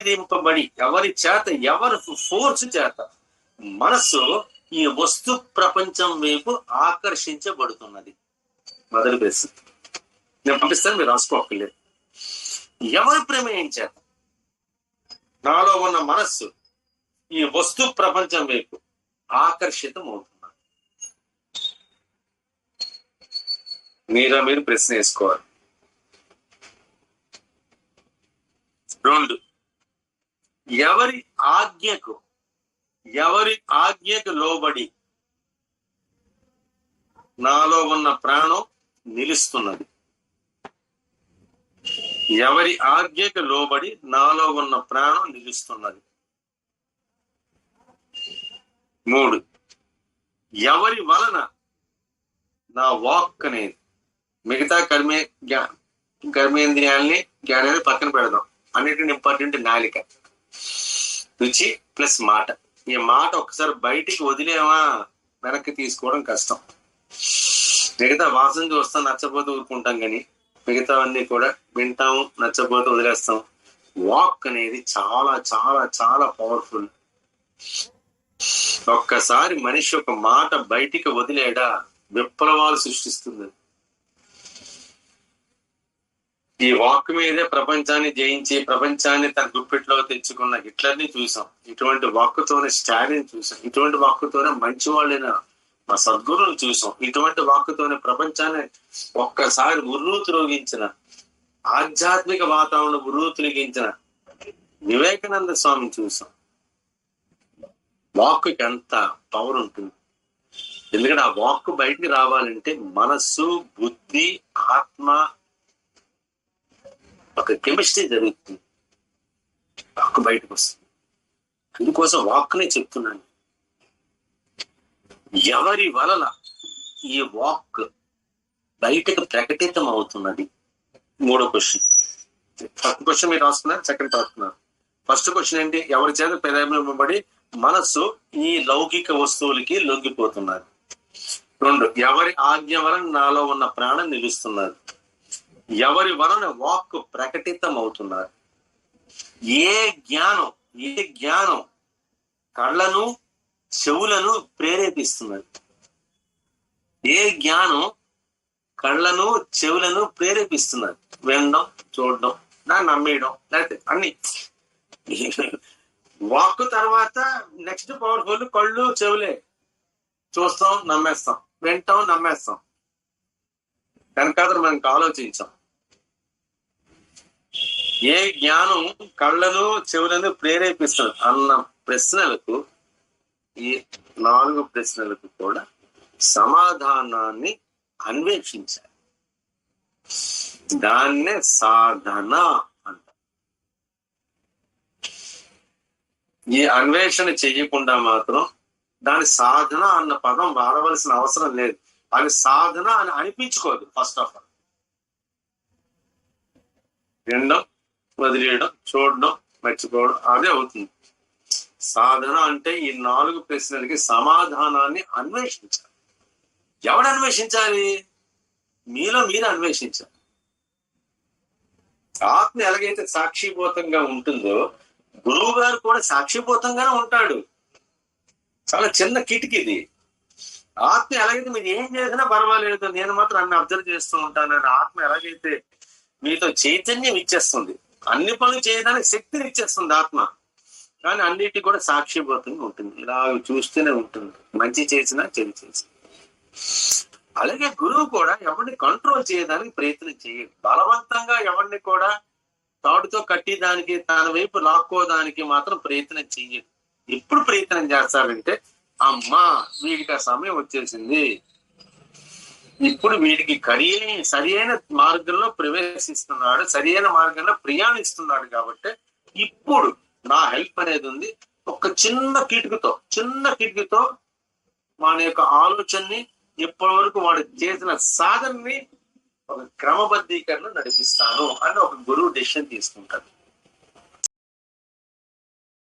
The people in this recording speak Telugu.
ప్రేరేపబడి ఎవరి చేత ఎవరి ఫోర్స్ చేత మనస్సు ఈ వస్తు ప్రపంచం వైపు ఆకర్షించబడుతున్నది. మొదటి ప్రశ్న నేను పంపిస్తాను మీరు రాసుకోకలేదు ఎవరి ప్రమేయం చేత? నాలో ఉన్న మనస్సు ఈ వస్తు ప్రపంచం వైపు ఆకర్షితం అవుతున్నది మీరా మీరు ప్రశ్న వేసుకోవాలి. రెండు. ఎవరి ఆజ్ఞకు ఎవరి ఆజ్ఞకు లోబడి నాలో ఉన్న ప్రాణం నిలుస్తున్నది. ఎవరి ఆజ్ఞకు లోబడి నాలో ఉన్న ప్రాణం నిలుస్తున్నది. మూడు ఎవరి వలన నా వాక్ అనేది మిగతా కర్మే జ్ఞా- కర్మేంద్రియాల్ని జ్ఞానాన్ని పక్కన పెడదాం. అన్నిటిని ఇంపార్టెంట్ నాలిక. రుచి ప్లస్ మాట. ఈ మాట ఒకసారి బయటికి వదిలేమా? వెనక్కి తీసుకోవడం కష్టం. మిగతా వాసన చూస్తాం నచ్చపోతే ఊరుకుంటాం కానీ మిగతావన్నీ కూడా వింటాము నచ్చపోతే వదిలేస్తాం. వాక్ అనేది చాలా చాలా చాలా పవర్ఫుల్ ఒక్కసారి మనిషి ఒక మాట బయటికి వదిలేడా? విప్లవాలు సృష్టిస్తుంది. ఈ వాక్ మీదే ప్రపంచాన్ని జయించి ప్రపంచాన్ని తన గుప్పిట్లో తెచ్చుకున్న హిట్లర్ని చూసాం. ఇటువంటి వాక్కుతోనే స్టాలిన్ చూసాం. ఇటువంటి వాక్కుతోనే మంచి వాళ్ళైన మా సద్గురువుని చూసాం. ఇటువంటి వాక్కుతోనే ప్రపంచాన్ని ఒక్కసారి ఉర్రూ త్రోగించిన ఆధ్యాత్మిక వాతావరణం ఉర్రూ తొలగించిన వివేకానంద స్వామిని చూసాం. వాక్కి ఎంత పవర్ ఉంటుంది. ఎందుకంటే ఆ వాక్ బయటికి రావాలంటే మనస్సు బుద్ధి ఆత్మ ఒక కెమిస్ట్రీ జరుగుతుంది. వాక్ బయటకు వస్తుంది. అందుకోసం వాక్నే చెప్తున్నాను. ఎవరి వలన ఈ వాక్ బయటకు ప్రకటితం అవుతున్నది? మూడో క్వశ్చన్. ఫస్ట్ క్వశ్చన్ మీరు రాసుకున్నారు సెకండ్ రాసుకున్నారు. ఫస్ట్ క్వశ్చన్ ఏంటి? ఎవరి చేత ప్రేరేపింపబడి మనస్సు ఈ లౌకిక వస్తువులకి లొంగిపోతున్నారు రెండు ఎవరి ఆజ్ఞ వలన నాలో ఉన్న ప్రాణం నిలుస్తున్నారు ఎవరి వలన వాక్ ప్రకటితం అవుతున్నారు ఏ జ్ఞానం ఏ జ్ఞానం కళ్ళను చెవులను ప్రేరేపిస్తున్నది? ఏ జ్ఞానం కళ్ళను చెవులను ప్రేరేపిస్తున్నది? వినడం చూడడం నా నమ్మేయడం లేకపోతే అన్ని. వాక్ తర్వాత నెక్స్ట్ పవర్ఫుల్ కళ్ళు చెవులే. చూస్తాం నమ్మేస్తాం. వింటాం నమ్మేస్తాం. వెనకాతలు మనకు ఆలోచించాం. ఏ జ్ఞానం కళ్ళను చెవులను ప్రేరేపిస్తుంది అన్న ప్రశ్నలకు ఈ నాలుగు ప్రశ్నలకు కూడా సమాధానాన్ని అన్వేషించాలి. దాన్నే సాధన అంట ఈ అన్వేషణ చెయ్యకుండా మాత్రం దాని సాధన అన్న పదం వాడవలసిన అవసరం లేదు. అది సాధన అని అనిపించుకోదు ఫస్ట్ ఆఫ్ ఆల్. రెండో వదిలేయడం చూడడం మర్చిపోవడం అదే అవుతుంది. సాధన అంటే ఈ నాలుగు ప్రశ్నలకి సమాధానాన్ని అన్వేషించాలి. ఎవడు అన్వేషించాలి? మీలో మీరు అన్వేషించాలి. ఆత్మ ఎలాగైతే సాక్షిభూతంగా ఉంటుందో గురువు గారు కూడా సాక్షిభూతంగానే ఉంటాడు. చాలా చిన్న కిటికీ ఇది. ఆత్మ ఎలాగైతే మీరు ఏం చేసినా పర్వాలేదు నేను మాత్రం అన్ని అబ్జర్వ్ చేస్తూ ఉంటానని ఆత్మ ఎలాగైతే మీతో చైతన్యం ఇచ్చేస్తుంది అన్ని పనులు చేయడానికి శక్తిని ఇచ్చేస్తుంది ఆత్మ. కానీ అన్నిటి కూడా సాక్షిపోతూనే ఉంటుంది. ఇలా చూస్తూనే ఉంటుంది. మంచి చేసినా చెడు చేసినా. అలాగే గురువు కూడా ఎవరిని కంట్రోల్ చేయడానికి ప్రయత్నం చేయడు. బలవంతంగా ఎవరిని కూడా తాడుతో కట్టేదానికి తన వైపు లాక్కోదానికి మాత్రం ప్రయత్నం చెయ్యడు ఎప్పుడు ప్రయత్నం చేస్తారంటే అమ్మా వీడికి ఆ సమయం వచ్చేసింది. ఇప్పుడు వీడికి కరి సరి అయిన మార్గంలో ప్రవేశిస్తున్నాడు సరి అయిన మార్గంలో ప్రయాణిస్తున్నాడు కాబట్టి ఇప్పుడు నా హెల్ప్ అనేది ఉంది. ఒక చిన్న కిటుకుతో చిన్న కిటుకుతో మన యొక్క ఆలోచనని ఇప్పటి వరకు వాడు చేసిన సాధనని ఒక క్రమబద్ధీకరణ నడిపిస్తాను అని ఒక గురువు డెసిషన్ తీసుకుంటాడు.